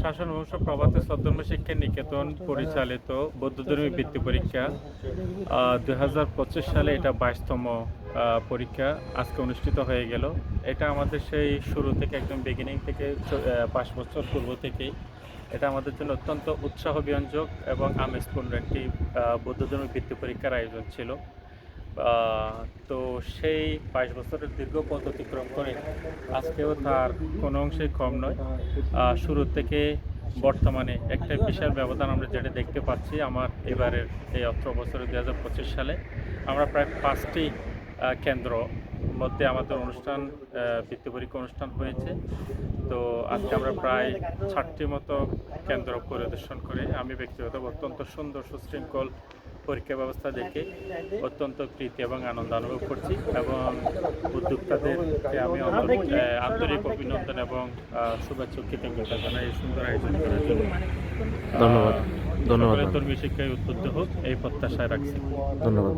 শাসন বংশ প্রভাত সদ্যর্ম শিক্ষা নিকেতন পরিচালিত বৌদ্ধধর্মী বৃত্তি পরীক্ষা। দুই হাজার পঁচিশ সালে এটা বাইশতম পরীক্ষা আজকে অনুষ্ঠিত হয়ে গেল। এটা আমাদের সেই শুরু থেকে একদম বিগিনিং থেকে পাঁচ বছর পূর্ব থেকেই। এটা আমাদের জন্য অত্যন্ত উৎসাহ ব্যঞ্জক এবং আমেজপূর্ণ একটি বৌদ্ধধর্মী বৃত্তি পরীক্ষার আয়োজন ছিল। তো সেই বাইশ বছরের দীর্ঘ পথ অতিক্রম করে আজকেও তার কোনো অংশেই কম নয়। শুরু থেকে বর্তমানে একটা বিশাল ব্যবধান আমরা যেটা দেখতে পাচ্ছি আমার এবারের এই অত্র বছরের দু হাজার পঁচিশ সালে। আমরা প্রায় পাঁচটি কেন্দ্র মধ্যে আমাদের অনুষ্ঠান বৃত্তি পরীক্ষা অনুষ্ঠান হয়েছে। তো আজকে আমরা প্রায় ষাটটি মতো কেন্দ্র পরিদর্শন করে আমি ব্যক্তিগত অত্যন্ত সুন্দর, সুশৃঙ্খল পরীক্ষা ব্যবস্থা দেখে অত্যন্ত প্রীতি এবং আনন্দ অনুভব করছি এবং উদ্যোক্তাদেরকে আমি আন্তরিক অভিনন্দন এবং শুভেচ্ছা কৃতজ্ঞতা জানাই এই সুন্দর আয়োজন করার জন্য ধন্যবাদ। ধন্যবাদ। ধর্মীয় শিক্ষায় উদ্বুদ্ধ হোক এই প্রত্যাশায় রাখছি ধন্যবাদ